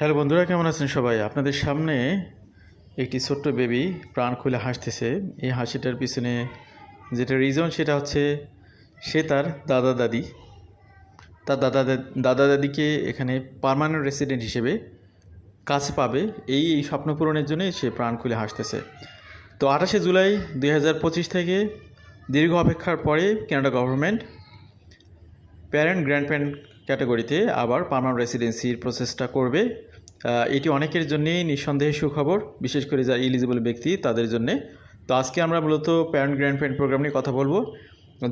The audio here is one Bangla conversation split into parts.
হ্যালো বন্ধুরা, কেমন আছেন সবাই? আপনাদের সামনে একটি ছোট্ট বেবি প্রাণ খুলে হাসতেছে। এই হাসিটার পিছনে যেটা রিজন সেটা হচ্ছে সে তার দাদা দাদি। তার দাদা দাদা দাদিকে এখানে পার্মানেন্ট রেসিডেন্ট হিসেবে কাজ পাবে। এই এই স্বপ্ন পূরণের জন্যই সে প্রাণ খুলে হাসতেছে। তো আঠাশে জুলাই দু হাজার পঁচিশ থেকে দীর্ঘ অপেক্ষার পরে Canada government parent grand parent ক্যাটাগরিতে আবার পার্মানেন্ট রেসিডেন্সির প্রসেসটা করবে। এটি অনেকের জন্যেই নিঃসন্দেহে সুখবর, বিশেষ করে যারা ইলিজিবল ব্যক্তি, তাদের জন্যে। তো আজকে আমরা মূলত প্যারেন্ট গ্র্যান্ড প্যারেন্ট প্রোগ্রাম নিয়ে কথা বলব।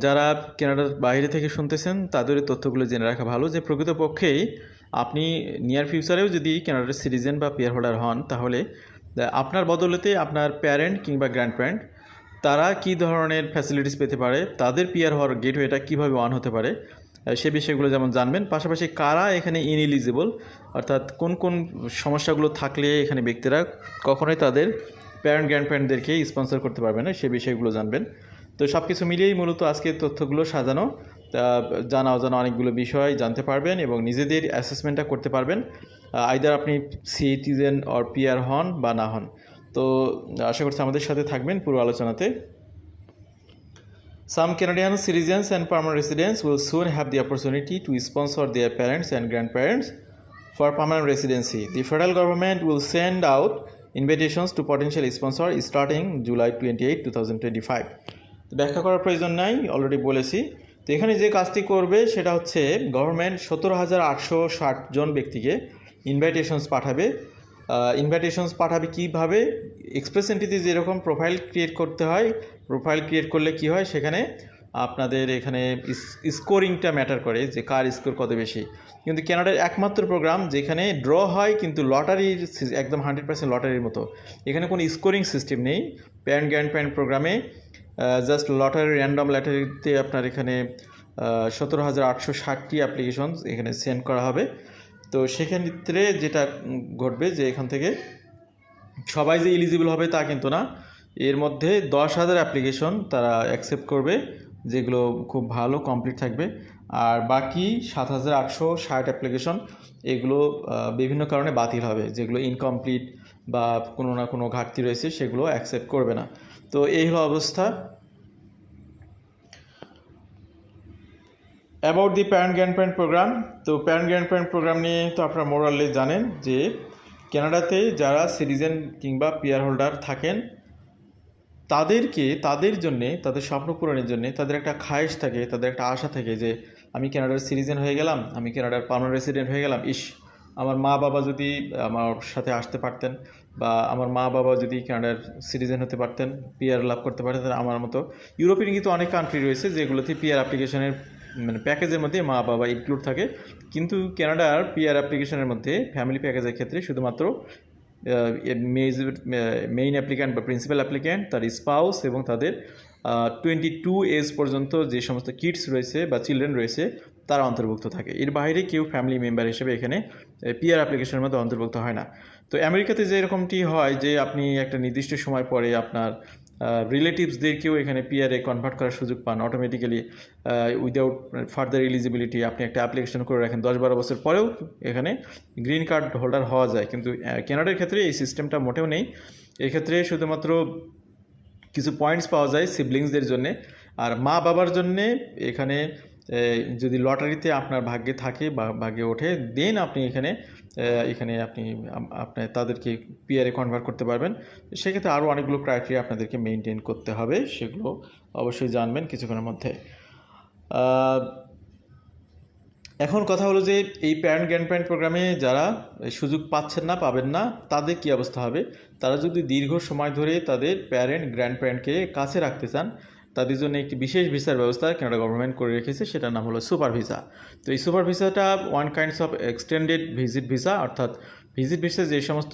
যারা কেনাডার বাইরে থেকে শুনতেছেন, তাদের তথ্যগুলো জেনে রাখা ভালো যে প্রকৃতপক্ষেই আপনি নিয়ার ফিউচারেও যদি কেনাডার সিটিজেন বা পেয়ার হোল্ডার হন, তাহলে আপনার বদলেতে আপনার প্যারেন্ট কিংবা গ্র্যান্ড প্যারেন্ট তারা কী ধরনের ফ্যাসিলিটিস পেতে পারে, তাদের পিয়ার হওয়ার গেটওয়েটা কীভাবে অন হতে পারে সে বিষয়গুলো যেমন জানবেন, পাশাপাশি কারা এখানে ইনএলিজিবল অর্থাৎ কোন কোন সমস্যাগুলো থাকলে এখানে ব্যক্তিরা কখনোই তাদের প্যারেন্ট গ্র্যান্ড প্যারেন্টদেরকে স্পন্সর করতে পারবে না, সে বিষয়গুলো জানবেন। তো সব কিছু মিলিয়েই মূলত আজকে তথ্যগুলো সাজানো জানা অজানা অনেকগুলো বিষয় জানতে পারবেন এবং নিজেদের অ্যাসেসমেন্টটা করতে পারবেন আইদার আপনি সিটিজেন অর পিয়ার হন বা না হন। তো আশা করছি আমাদের সাথে থাকবেন পুরো আলোচনাতে। Some Canadian citizens and permanent residents will soon have the opportunity to sponsor their parents and grandparents for permanent residency. The federal government will send out invitations to potential sponsors starting July 28, 2025. তো ব্যাখ্যা করার প্রয়োজন নাই অলরেডি বলেছি তো এখানে যে কাজটি করবে সেটা হচ্ছে গভর্নমেন্ট সতেরো হাজার আটশো ষাট জন ব্যক্তিকে ইনভাইটেশনস পাঠাবে ইনভাইটেশনস পাঠাবে কীভাবে এক্সপ্রেস এন্ট্রিতে যেরকম প্রোফাইল ক্রিয়েট করতে হয় প্রোফাইল ক্রিয়েট করলে কি হয়? সেখানে আপনাদের এখানে স্কোরিংটা ম্যাটার করে যে কার স্কোর কত বেশি। কিন্তু ক্যানাডার একমাত্র প্রোগ্রাম যেখানে ড্র হয় কিন্তু লটারির একদম হান্ড্রেড পার্সেন্ট লটারির মতো। এখানে কোনো স্কোরিং সিস্টেম নেই। প্যান গ্র্যান্ড প্যান প্রোগ্রামে জাস্ট লটারি র্যান্ডম লটারিতে আপনার এখানে সতেরো হাজার আটশো ষাটটি অ্যাপ্লিকেশন এখানে সেন্ড করা হবে। তো সেক্ষেত্রে যেটা ঘটবে যে এখান থেকে সবাই যে এলিজিবল হবে তা কিন্তু না। এর মধ্যে দশ হাজার অ্যাপ্লিকেশন তারা অ্যাকসেপ্ট করবে, যেগুলো খুব ভালো কমপ্লিট থাকবে। আর বাকি সাত হাজার আটশো ষাট অ্যাপ্লিকেশন এগুলো বিভিন্ন কারণে বাতিল হবে। যেগুলো ইনকমপ্লিট বা কোনো না কোনো ঘাটতি রয়েছে, সেগুলো অ্যাকসেপ্ট করবে না। তো এই হলো অবস্থা। About the parent grand program তো প্যারেন্ট গ্র্যান্ড প্রোগ্রাম নিয়ে তো আপনারা মোরালে জানেন যে কানাডাতে যারা সিটিজেন কিংবা পিয়ার হোল্ডার থাকেন তাদেরকে, তাদের জন্যে, তাদের স্বপ্ন পূরণের জন্যে, তাদের একটা খায়েশ থাকে, তাদের একটা আশা থাকে যে, আমি কানাডার সিটিজেন হয়ে গেলাম, আমি কানাডার পার্মানেন্ট রেসিডেন্ট হয়ে গেলাম, ইস, আমার মা বাবা যদি আমার সাথে আসতে পারতেন বা আমার মা বাবা যদি কানাডার সিটিজেন হতে পারতেন পিয়ার লাভ করতে পারতেন আমার মতো। ইউরোপিয়ান কিন্তু অনেক কান্ট্রি রয়েছে যেগুলোতে পিয়ার অ্যাপ্লিকেশনের মানে প্যাকেজের মধ্যে মা বাবা ইনক্লুড থাকে। কিন্তু কানাডার পিয়ার অ্যাপ্লিকেশনের মধ্যে ফ্যামিলি প্যাকেজের ক্ষেত্রে শুধুমাত্র মেইন অ্যাপ্লিক্যান্ট বা প্রিন্সিপাল অ্যাপ্লিক্যান্ট তার স্পাউস এবং তাদের টোয়েন্টি টু এজ পর্যন্ত যে সমস্ত কিডস রয়েছে বা চিলড্রেন রয়েছে, তারা অন্তর্ভুক্ত থাকে। এর বাইরে কেউ ফ্যামিলি মেম্বার হিসেবে এখানে পিয়ার অ্যাপ্লিকেশনের মধ্যে অন্তর্ভুক্ত হয় না। তো আমেরিকাতে যে এরকমটি হয় যে আপনি একটা নির্দিষ্ট সময় পরে আপনার রিলেটিভসদেরকেও এখানে পিয়ারে কনভার্ট করার সুযোগ পান অটোমেটিক্যালি উইদাউট ফার্দার এলিজিবিলিটি আপনি একটা অ্যাপ্লিকেশন করে রাখেন। দশ বারো বছর পরেও এখানে গ্রিন কার্ড হোল্ডার হওয়া যায়। কিন্তু ক্যানাডার ক্ষেত্রে এই সিস্টেমটা মোটেও নেই। এক্ষেত্রে শুধুমাত্র কিছু পয়েন্টস পাওয়া যায় সিবলিংসদের জন্যে। আর মা বাবার জন্যে এখানে যদি লটারিতে আপনার ভাগ্যে থাকে বা ভাগ্যে ওঠে দেন আপনি এখানে এখানে আপনি আপনি তাদেরকে পিয়ারে কনভার্ট করতে পারবেন। সেক্ষেত্রে আরও অনেকগুলো ক্রাইটেরিয়া আপনাদেরকে মেনটেন করতে হবে, সেগুলো অবশ্যই জানবেন কিছুক্ষণের মধ্যে। এখন কথা হলো যে এই প্যারেন্ট গ্র্যান্ড প্যারেন্ট প্রোগ্রামে যারা সুযোগ পাচ্ছেন না, পাবেন না, তাদের কী অবস্থা হবে? তারা যদি দীর্ঘ সময় ধরে তাদের প্যারেন্ট গ্র্যান্ড প্যারেন্টকে কাছে রাখতে চান তাদের জন্য একটি বিশেষ ভিসার ব্যবস্থা কানাডা গভর্নমেন্ট করে রেখেছে, সেটার নাম হলো সুপার ভিসা। তো এই সুপার ভিসাটা one kinds of extended visit visa অর্থাৎ ভিজিট ভিসা যে সমস্ত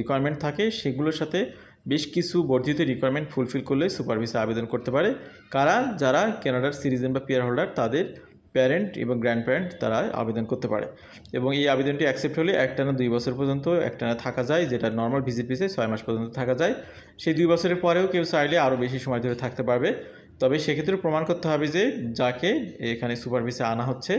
রিকোয়ারমেন্ট থাকে, সেগুলোর সাথে বেশ কিছু বর্ধিত রিকোয়ারমেন্ট ফুলফিল করলে সুপার ভিসা আবেদন করতে পারে। কারা? যারা কানাডার সিটিজেন বা পিয়ার হোল্ডার তাদের প্যারেন্ট এবং গ্র্যান্ড প্যারেন্ট তারা আবেদন করতে পারে। এবং এই আবেদনটি অ্যাকসেপ্ট হলে একটানা দুই বছর পর্যন্ত একটানা থাকা যায়, যেটা নর্মাল ভিজিট ভিসে ছয় মাস পর্যন্ত থাকা যায়। সেই দুই বছরের পরেও কেউ চাইলে আরও বেশি সময় ধরে থাকতে পারবে। তবে সেক্ষেত্রে প্রমাণ করতে হবে যে, যাকে এখানে সুপার ভিসা আনা হচ্ছে,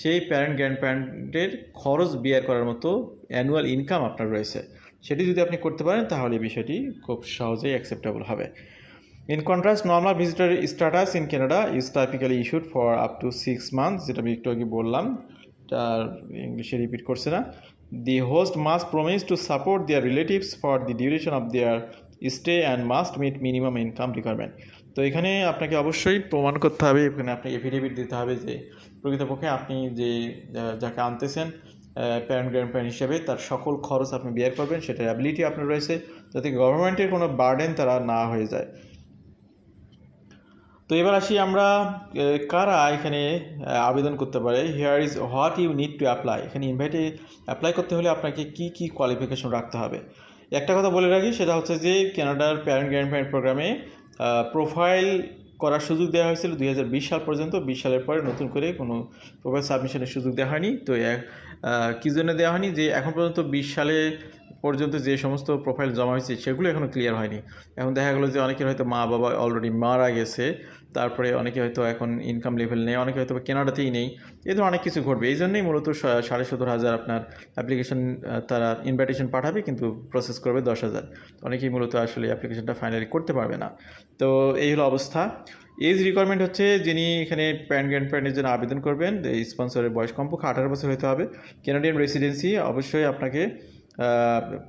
সেই প্যারেন্ট গ্র্যান্ড প্যারেন্টের খরচ বিয়ার করার মতো অ্যানুয়াল ইনকাম আপনার রয়েছে। সেটি যদি আপনি করতে পারেন, তাহলে বিষয়টি খুব সহজেই অ্যাকসেপ্টেবল হবে। In contrast, normal visitor status in Canada is typically issued for up to six months যেটা আমি একটু আগে বললাম। তার ইংলিশে রিপিট করছে না। The host must promise to support their relatives for the duration of their stay and must meet minimum income requirement তো এখানে আপনাকে অবশ্যই প্রমাণ করতে হবে এখানে আপনাকে এফিডেভিট দিতে হবে যে প্রকৃতপক্ষে আপনি যে যাকে আনতেছেন প্যারেন্ট গ্র্যান্ড প্যারেন্ট হিসেবে তার সকল খরচ আপনি বিয়ার করবেন সেটার অ্যাবিলিটি আপনার রয়েছে। যাতে গভর্নমেন্টের কোনো বার্ডেন তারা না হয়ে যায়। তো এবার আসি আমরা কারা এখানে আবেদন করতে পারে? Here is what you need to apply এখানে ইনভাইটে অ্যাপ্লাই করতে হলে আপনাকে কি কি কোয়ালিফিকেশন রাখতে হবে? একটা কথা বলে রাখি, সেটা হচ্ছে যে কানাডার প্যারেন্ট গ্র্যান্ড প্যারেন্ট প্রোগ্রামে প্রোফাইল করার সুযোগ দেওয়া হয়েছিল দুই হাজার বিশ সাল পর্যন্ত। বিশ সালের পরে নতুন করে কোনো প্রোফাইল সাবমিশনের সুযোগ দেওয়া হয়নি। তো কী জন্য দেওয়া হয়নি? যে এখন পর্যন্ত বিশ সালে পর্যন্ত যে সমস্ত প্রোফাইল জমা হয়েছে, সেগুলো এখনও ক্লিয়ার হয়নি। এখন দেখা গেলো যে অনেকের হয়তো মা বাবা অলরেডি মারা গেছে, তারপরে অনেকে হয়তো এখন ইনকাম লেভেল নেই, অনেকে হয়তো কেনাডাতেই নেই। ধরনের অনেক কিছু ঘটবে। এই জন্যই মূলত সাড়ে সত্তর হাজার আপনার অ্যাপ্লিকেশন তারা ইনভাইটেশন পাঠাবে, কিন্তু প্রসেস করবে দশ হাজার। অনেকেই মূলত আসলে অ্যাপ্লিকেশনটা ফাইনালি করতে পারবে না। তো এই হলো অবস্থা। এজ রিকোয়ারমেন্ট হচ্ছে যিনি এখানে প্যারেন্ট গ্র্যান্ড প্যারেন্টের জন্য আবেদন করবেন স্পন্সরের বয়স কমপক্ষে আঠারো বছর হতে হবে। কেনাডিয়ান রেসিডেন্সি অবশ্যই আপনাকে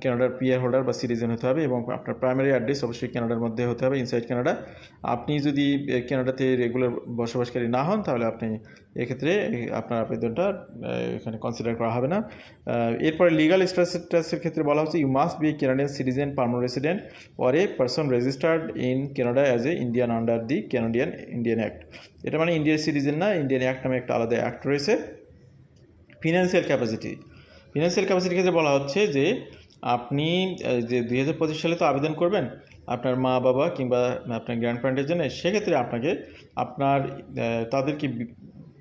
কানাডার পিয়ার হোল্ডার বা সিটিজেন হতে হবে এবং আপনার প্রাইমারি অ্যাড্রেস অবশ্যই কানাডার মধ্যে হতে হবে ইনসাইড কানাডা আপনি যদি এ, কানাডাতে রেগুলার বসবাসকারী না হন তাহলে আপনি এক্ষেত্রে আপনার আবেদনটা এখানে কনসিডার করা হবে না। এরপরে লিগাল স্ট্যাটাসের ক্ষেত্রে বলা হচ্ছে you must be Canadian citizen permanent resident or a person registered in Canada as a Indian under the Canadian Indian act এটা মানে ইন্ডিয়ান সিটিজেন না ইন্ডিয়ান অ্যাক্ট নামে একটা আলাদা অ্যাক্ট রয়েছে। ফিনান্সিয়াল ক্যাপাসিটি ফিনান্সিয়াল ক্যাপাসিটির ক্ষেত্রে বলা হচ্ছে যে আপনি যে দুই হাজার পঁচিশ সালে তো আবেদন করবেন আপনার মা বাবা কিংবা আপনার গ্র্যান্ড প্যারেন্টের জন্য সেক্ষেত্রে আপনাকে আপনার আহ, তাদেরকে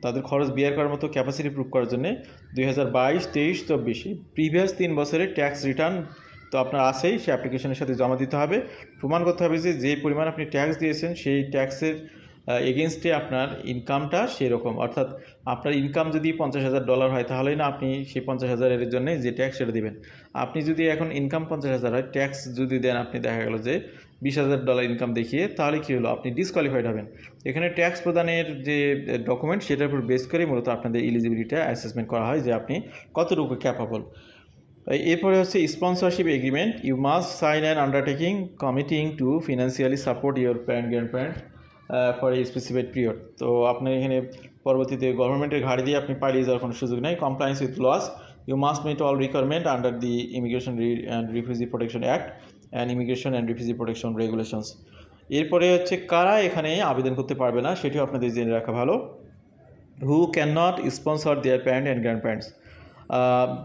তাদের খরচ বিয়ার করার মতো ক্যাপাসিটি প্রুভ করার জন্য দুই হাজার বাইশ তেইশ চব্বিশ প্রিভিয়াস তিন বছরের ট্যাক্স রিটার্ন তো আপনার আছেই সে অ্যাপ্লিকেশনের সাথে জমা দিতে হবে। প্রমাণ করতে হবে যে যে পরিমাণ আপনি ট্যাক্স দিয়েছেন সেই ট্যাক্সের এগেনস্টে আপনার ইনকামটা সেরকম। অর্থাৎ আপনার ইনকাম যদি পঞ্চাশ হাজার ডলার হয়, তাহলেই না আপনি সেই পঞ্চাশ হাজারের জন্য যে ট্যাক্স সেটা দেবেন। আপনি যদি এখন ইনকাম পঞ্চাশ হাজার হয় ট্যাক্স যদি দেন, আপনি দেখা গেল যে বিশ হাজার ডলার ইনকাম দেখিয়ে, তাহলে কী হলো? আপনি ডিসকোয়ালিফাইড হবেন। এখানে ট্যাক্স প্রদানের যে ডকুমেন্ট সেটার উপর বেস করে মূলত আপনাদের ইলিজিবিলিটিটা অ্যাসেসমেন্ট করা হয় যে আপনি কতটুকু ক্যাপাবল এরপরে হচ্ছে sponsorship agreement you must sign and undertaking committing to financially support your parent grand parent for a specific period তো আপনার এখানে পরবর্তীতে গভর্নমেন্টের ঘাড়ি দিয়ে আপনি পালিয়ে যাওয়ার কোনো সুযোগ নেই। Compliance with laws you must meet all requirement under the immigration and refugee protection act and immigration and refugee protection regulations এরপরে হচ্ছে কারা এখানে আবেদন করতে পারবে না, সেটিও আপনাদের জেনে রাখা ভালো। Who can not sponsor their parent and grand parents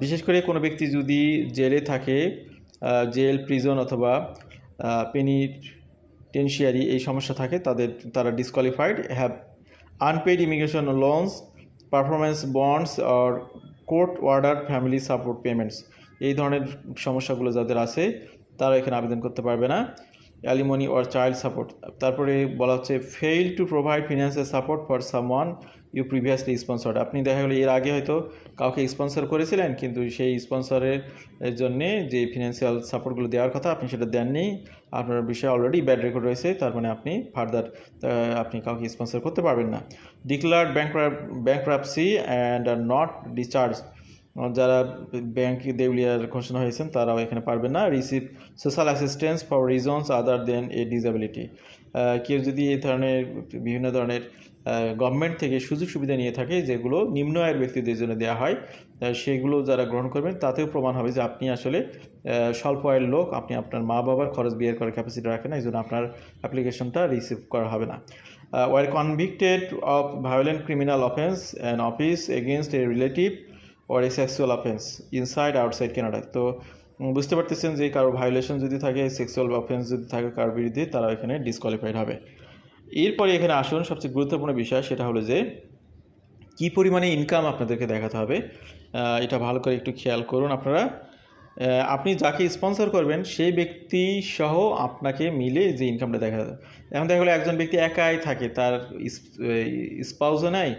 বিশেষ করে কোনো ব্যক্তি যদি জেলে থাকে জেল প্রিজন অথবা পেনিটেনশিয়ারি এই সমস্যা থাকে, তাদের, তারা disqualified have unpaid immigration loans performance bonds R court order family support payments এই ধরনের সমস্যাগুলো যাদের আছে, তারা এখানে আবেদন করতে পারবে না। অ্যালিমনি অর চাইল্ড সাপোর্ট তারপরে বলা হচ্ছে fail to provide financial support for someone you previously sponsored আপনি দেখা গেলো এর আগে হয়তো কাউকে স্পন্সর করেছিলেন, কিন্তু সেই স্পন্সরের জন্যে যে ফিনান্সিয়াল সাপোর্টগুলো দেওয়ার কথা আপনি সেটা দেননি। আপনার বিষয়ে অলরেডি ব্যাড রেকর্ড রয়েছে, তার মানে আপনি ফার্দার আপনি কাউকে স্পন্সর করতে পারবেন না। Declared bank bankruptcy and are not discharge যারা ব্যাংক দেউলিয়ার ঘোষণা হয়েছেন, তারাও এখানে পারবেন না। Receive social assistance for reasons other than a disability কেউ যদি এই ধরনের বিভিন্ন ধরনের গভর্নমেন্ট থেকে সুযোগ সুবিধা নিয়ে থাকে, যেগুলো নিম্ন আয়ের ব্যক্তিদের জন্য দেওয়া হয় সেগুলো যারা গ্রহণ করবেন, তাতেও প্রমাণ হবে যে আপনি আসলে স্বল্প আয়ের লোক, আপনি আপনার মা বাবার খরচ বিয়ের করার ক্যাপাসিটি রাখেন না, এই জন্য আপনার অ্যাপ্লিকেশনটা রিসিভ করা হবে না। Were convicted of violent criminal offence and offence against a relative or a sexual offence inside outside Canada তো বুঝতে পারতেছেন যে কারও ভায়োলেশন যদি থাকে সেক্সুয়াল অফেন্স যদি থাকে কারোর বিরুদ্ধে তারা এখানে ডিসকোয়ালিফাইড হবে। এরপরে এখানে আসুন, সবচেয়ে গুরুত্বপূর্ণ বিষয়, সেটা হলো যে, কী পরিমাণে ইনকাম আপনাদেরকে দেখাতে হবে? এটা ভালো করে একটু খেয়াল করুন আপনারা। আপনি যাকে স্পন্সর করবেন, সেই ব্যক্তি সহ আপনাকে মিলে যে ইনকামটা দেখা যাবে এখন দেখা গেলো একজন ব্যক্তি একাই থাকে, তার স্পাউজও নাই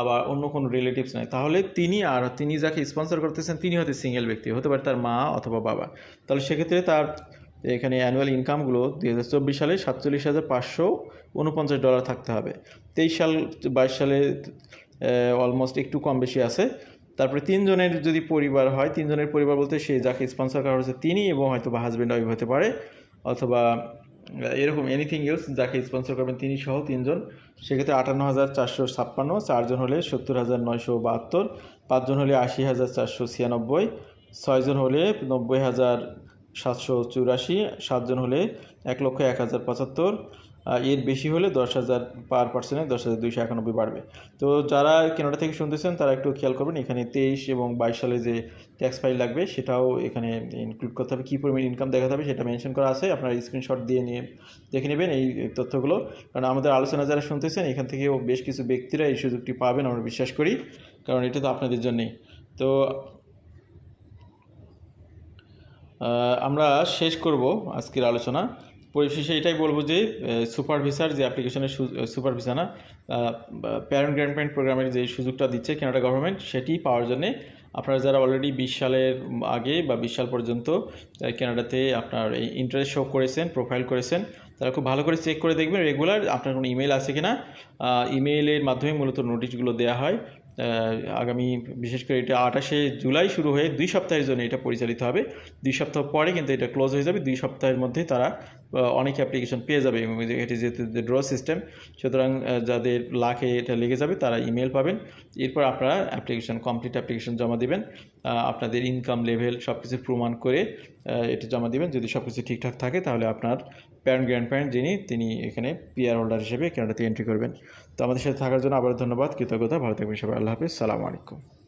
আবার অন্য কোনো রিলেটিভস নাই। তাহলে তিনি আর তিনি যাকে স্পন্সর করতেছেন, তিনি হয়তো সিঙ্গেল ব্যক্তি, হতে পারে তার মা অথবা বাবা। তাহলে সেক্ষেত্রে তার এখানে অ্যানুয়াল ইনকামগুলো দুই হাজার চব্বিশ সালে সাতচল্লিশ হাজার পাঁচশো উনপঞ্চাশ ডলার থাকতে হবে। তেইশ সাল, বাইশ সালে অলমোস্ট একটু কম বেশি আছে। তারপরে তিনজনের যদি পরিবার হয়, তিনজনের পরিবার বলতে সে যাকে স্পন্সর করা হয়েছে, তিনি এবং হয়তো বা হাজব্যান্ড ওয়াইফ হতে পারে, অথবা এরকম এনিথিং এলস যাকে স্পন্সর করবেন তিনি সহ তিনজন, সেক্ষেত্রে আটান্ন হাজার চারশো ছাপ্পান্ন, চারজন হলে সত্তর হাজার নয়শো বাহাত্তর, পাঁচজন হলে আশি হাজার চারশো ছিয়ানব্বই, ছয়জন হলে নব্বই হাজার সাতশো চুরাশি, সাতজন হলে এক লক্ষ এক হাজার পঁচাত্তর এর বেশি হলে দশ হাজার পার পার্সেন্টে দশ হাজার দুইশো একানব্বই বাড়বে। তো যারা কেনাডা থেকে শুনতেছেন, তারা একটু খেয়াল করবেন, এখানে তেইশ এবং বাইশ সালে যে ট্যাক্স ফাইল লাগবে, সেটাও এখানে ইনক্লুড করতে হবে। কী পরিমাণ ইনকাম দেখাতে হবে সেটা মেনশন করা আছে, আপনারা স্ক্রিনশট দিয়ে নিয়ে দেখে নেবেন এই তথ্যগুলো। কারণ আমাদের আলোচনা যারা শুনতেছেন, এখান থেকেও বেশ কিছু ব্যক্তিরা এই সুযোগটি পাবেন, আমরা বিশ্বাস করি। কারণ এটা তো আপনাদের জন্যেই। তো আমরা শেষ করব আজকের আলোচনা। পরিশেষে এটাই বলব যে সুপার ভিসার যে অ্যাপ্লিকেশনের সুপার ভিসা না প্যারেন্ট গ্র্যান্ড প্যারেন্ট প্রোগ্রামের যে সুযোগটা দিচ্ছে কানাডা গভর্নমেন্ট সেটি পাওয়ার জন্যে আপনারা যারা অলরেডি বিশ সালের আগে বা বিশ সাল পর্যন্ত কানাডাতে আপনার এই ইন্টারেস্ট শো করেছেন প্রোফাইল করেছেন, তারা খুব ভালো করে চেক করে দেখবেন রেগুলার আপনার কোনো ইমেল আছে কিনা। ইমেইলের মাধ্যমে মূলত নোটিশগুলো দেওয়া হয়। আগামী বিশেষ করে এটা আঠাশে জুলাই শুরু হয়ে দুই সপ্তাহের জন্য এটা পরিচালিত হবে। দুই সপ্তাহ পরে কিন্তু এটা ক্লোজ হয়ে যাবে। দুই সপ্তাহের মধ্যে তারা অনেক অ্যাপ্লিকেশন পেয়ে যাবে এটি যেহেতু ড্র সিস্টেম সুতরাং যাদের লাখে এটা লেগে যাবে, তারা ইমেল পাবেন। এরপর আপনারা অ্যাপ্লিকেশন কমপ্লিট অ্যাপ্লিকেশন জমা দেবেন। আপনাদের ইনকাম লেভেল সব কিছু প্রমাণ করে এটা জমা দিবেন। যদি সব কিছু ঠিকঠাক থাকে, তাহলে আপনার প্যারেন্ট গ্র্যান্ড প্যারেন্ট যিনি, তিনি এখানে পিআর হোল্ডার হিসেবে কানাডাতে এন্ট্রি করবেন। তো আমাদের সাথে থাকার জন্য আবার ধন্যবাদ। কৃতজ্ঞতা। থাকবেন সবাই। আল্লাহ হাফিজ। সালামু আলাইকুম।